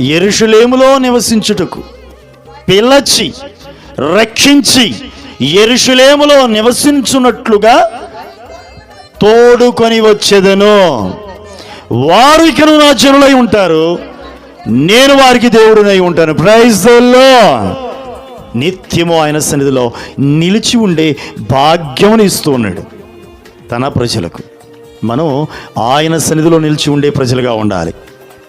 ఎరుషులేములో నివసించుటకు. పిలచి రక్షించి ఎరుషులేములో నివసించున్నట్లుగా తోడుకొని వచ్చేదను. వారు ఇకను నా జనులై ఉంటారు నేను వారికి దేవుడునై ఉంటాను. ప్రైజ్లో నిత్యము ఆయన సన్నిధిలో నిలిచి ఉండే భాగ్యమును ఇస్తూ ఉన్నాడు తన ప్రజలకు. మనం ఆయన సన్నిధిలో నిలిచి ఉండే ప్రజలుగా ఉండాలి.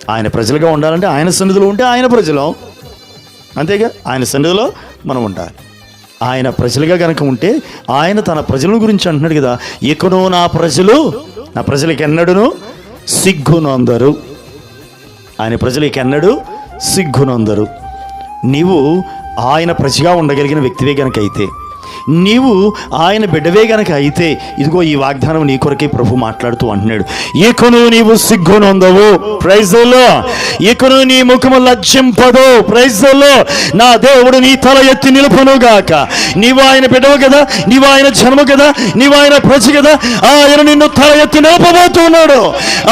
ఆయన ప్రజలుగా ఉండాలంటే ఆయన సన్నిధిలో ఉంటే ఆయన ప్రజలం. అంతేగా? ఆయన సన్నిధిలో మనం ఉండాలి. ఆయన ప్రజలుగా కనుక ఉంటే ఆయన తన ప్రజల గురించి అంటున్నాడు కదా. ఇకను నా ప్రజలు నా ప్రజలకి ఎన్నడును సిగ్గునందరు. ఆయన ప్రజలకి ఎన్నడూ సిగ్గునొందరు. నీవు ఆయన ప్రజగా ఉండగలిగిన వ్యక్తివే కనుక అయితే నీవు ఆయన బిడ్డవే గనక అయితే ఇదిగో ఈ వాగ్దానం నీ కొరకే ప్రభు మాట్లాడుతూ అంటున్నాడు. ఇకను నీవు సిగ్గునొందవు ప్రైజుల్లో ఇకను నీ ముఖము లజ్జింపదు. ప్రైజుల్లో నా దేవుడు నీ తల ఎత్తి నిలుపును గాక. నీవు ఆయన బిడ్డవు కదా నీవు ఆయన జన్మ కదా నీవు ఆయన ప్రజ కదా ఆయన నిన్ను తల ఎత్తి నిలపబోతున్నాడు.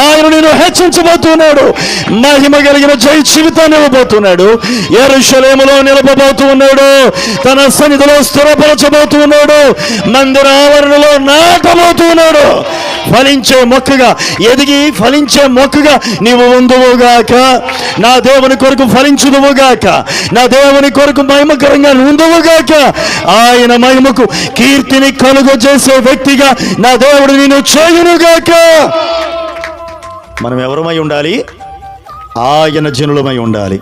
ఆయన నిన్ను హెచ్చించబోతున్నాడు. మహిమ కలిగిన జై జీవితాన్ని ఇవ్వబోతున్నాడు. ఎరుషలేములో నిలపబోతున్నాడు తన సన్నిధిలో స్థిరపరచబోతున్నాడు మందిర ఆవరణలో నాటబోతున్నాడు. ఫలించే మొక్కగా ఎదిగి ఫలించే మొక్కగా నీవు ఉందువుగాక. నా దేవుని కొరకు ఫలించుదువుగాక. నా దేవుని కొరకు మహిమకరంగా ఉందువుగాక. ఆయన మహిమకు కీర్తిని కలుగ చేసే వ్యక్తిగా నా దేవుడు నేను చేయునుగాక. మనం ఎవరమై ఉండాలి? ఆయన జనులమై ఉండాలి.